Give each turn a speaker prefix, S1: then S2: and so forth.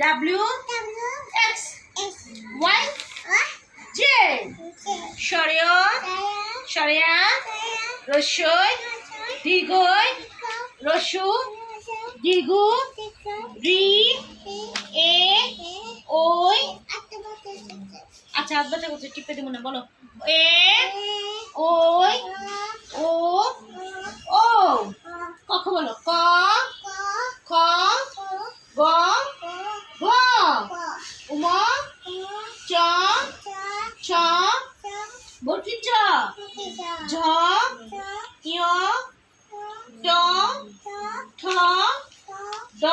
S1: W X Y Z সরেয় সরেয়া রসই দীর্ঘই রসু দীর্ঘু রি এ ওই আচ্ছা হাত ব্যথা করছে, টিপে দিব না, বলো। এ ওই ও ও কখ বলো? উম চ ছ বটি চ ঝ ঞ ট ঠ ড